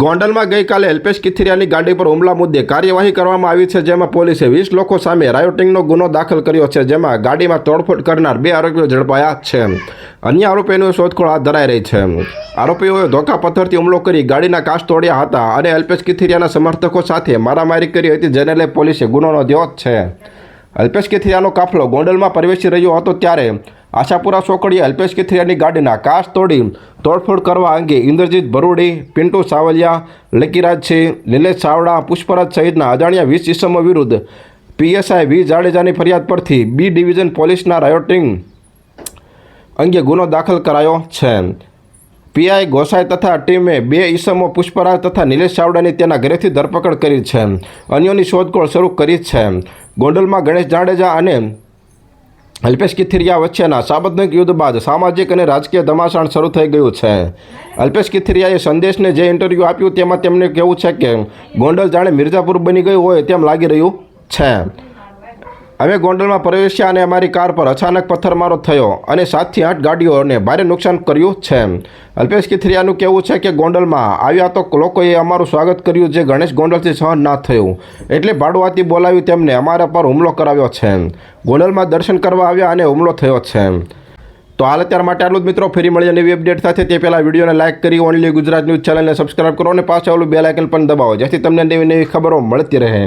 ગોંડલમાં ગઈકાલે અલ્પેશ કિથિરિયાની ગાડી પર હુમલા મુદ્દે કાર્યવાહી કરવામાં આવી છે, જેમાં પોલીસે વીસ લોકો સામે રાયોટિંગનો ગુનો દાખલ કર્યો છે, જેમાં ગાડીમાં તોડફોડ કરનાર બે આરોપીઓ ઝડપાયા છે. અન્ય આરોપીઓની શોધખોળ હાથ ધરાઈ રહી છે. આરોપીઓએ ધોકા પથ્થરથી હુમલો કરી ગાડીના કાચ તોડ્યા હતા અને અલ્પેશ કિથિરિયાના સમર્થકો સાથે મારામારી કરી હતી, જેને લઈ પોલીસે ગુનો નોંધ્યો છે. અલ્પેશ કિથિરિયાનો કાફલો ગોંડલમાં પ્રવેશી રહ્યો હતો ત્યારે આશાપુરા સોકડીએ અલ્પેશ કેથરિયાની ગાડીના કાચ તોડી તોડફોડ કરવા અંગે ઇન્દ્રજીત ભરૂડી, પિન્ટુ સાવલિયા લકીરાજસિંહ નિલેશ ચાવડા, પુષ્પરાજ સહિતના અજાણ્યા વીસ ઇસમો વિરુદ્ધ પીએસઆઈ વી જાડેજાની ફરિયાદ પરથી બી ડિવિઝન પોલીસના રાયોટિંગ અંગે ગુનો દાખલ કરાયો છે. પીઆઈ ગોસાઈ તથા ટીમે બે ઈસમો પુષ્પરાજ તથા નિલેશ ચાવડાની તેના ઘરેથી ધરપકડ કરી છે. અન્યોની શોધખોળ શરૂ કરી છે. ગોંડલમાં ગણેશ જાડેજા અને અલ્પેશ કિથિરિયા વચ્ચેના સાબદનક યુદ્ધ બાદ સામાજિક અને રાજકીય ધમાસાણ શરૂ થઈ ગયું છે. અલ્પેશ કિથિરિયાએ સંદેશને જે ઇન્ટરવ્યૂ આપ્યું તેમાં તેમણે કહેવું છે કે ગોંડલ જાણે મિર્ઝાપુર બની ગયું હોય તેમ લાગી રહ્યું છે. અમે ગોંડલમાં પ્રવેશ્યા અને અમારી કાર પર અચાનક પથ્થરમારો થયો અને સાતથી આઠ ગાડીઓને ભારે નુકસાન કર્યું છે. અલ્પેશ કિથરિયાનું કહેવું છે કે ગોંડલમાં આવ્યા તો લોકોએ અમારું સ્વાગત કર્યું જે ગણેશ ગોંડલથી સહન ના થયું, એટલે ભાડુઆતી બોલાવી તેમને અમારા પર હુમલો કરાવ્યો છે. ગોંડલમાં દર્શન કરવા આવ્યા અને હુમલો થયો છે. તો હાલ અત્યાર માટે આટલું જ મિત્રો, ફરી મળીએ નવી અપડેટ સાથે. તે પહેલાં વિડીયોને લાઇક કરી ઓનલી ગુજરાત ન્યૂઝ ચેનલને સબસ્ક્રાઇબ કરો અને પાછળ ઓલું બેલ આઇકન પણ દબાવો, જેથી તમને નવી નવી ખબરો મળતી રહે.